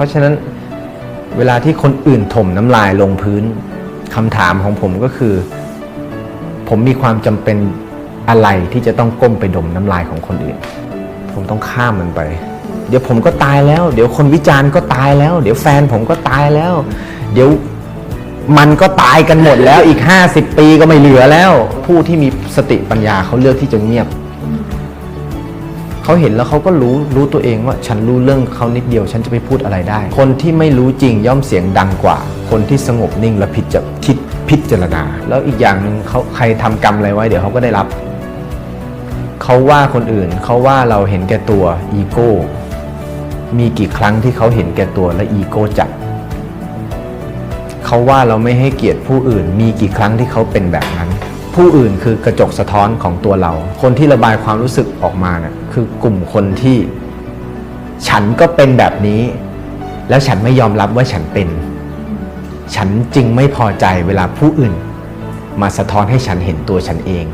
ราะฉะนั้นเวลาที่คนอื่นถมน้ำลายลงพื้นคำถามของผมก็คือ ผมมีความจำเป็นอะไรที่จะต้องก้มไปดมน้ำลายของคนอื่น ผมต้องข้ามมันไป เดี๋ยวผมก็ตายแล้ว เดี๋ยวคนวิจารณ์ก็ตายแล้ว เดี๋ยวแฟนผมก็ตายแล้ว เดี๋ยวมันก็ตายกันหมดแล้วอีก 50 ปีก็ไม่เหลือแล้ว ผู้ที่มีสติปัญญาเขาเลือกที่จะเงียบ เขาเห็นแล้วเขาก็รู้รู้ตัวเองว่าฉันรู้เรื่องเขานิดเดียว ฉันจะไปพูดอะไรได้ คนที่ไม่รู้จริงย่อมเสียงดังกว่า คนที่สงบนิ่งและพิจคิดพิจารณา แล้วอีกอย่างหนึ่งเขาใครทำกรรมอะไรไว้เดี๋ยวเขาก็ได้รับเขาว่าคนอื่นเขาว่าเราเห็นแก่ตัวอีโก้มีกี่ครั้งที่เขาเห็นแก่ตัวและอีโก้จัดเขาว่าเราไม่ให้เกียรติผู้อื่น มีกี่ครั้งที่เขาเป็นแบบนั้น ผู้อื่นคือกระจกสะท้อนของตัวเรา คนที่ระบายความรู้สึกออกมาเนี่ยคือกลุ่มคนที่ ฉันก็เป็นแบบนี้ แล้วฉันไม่ยอมรับว่าฉันเป็น ฉันจึงไม่พอใจเวลาผู้อื่น มาสะท้อนให้ฉันเห็นตัวฉันเอง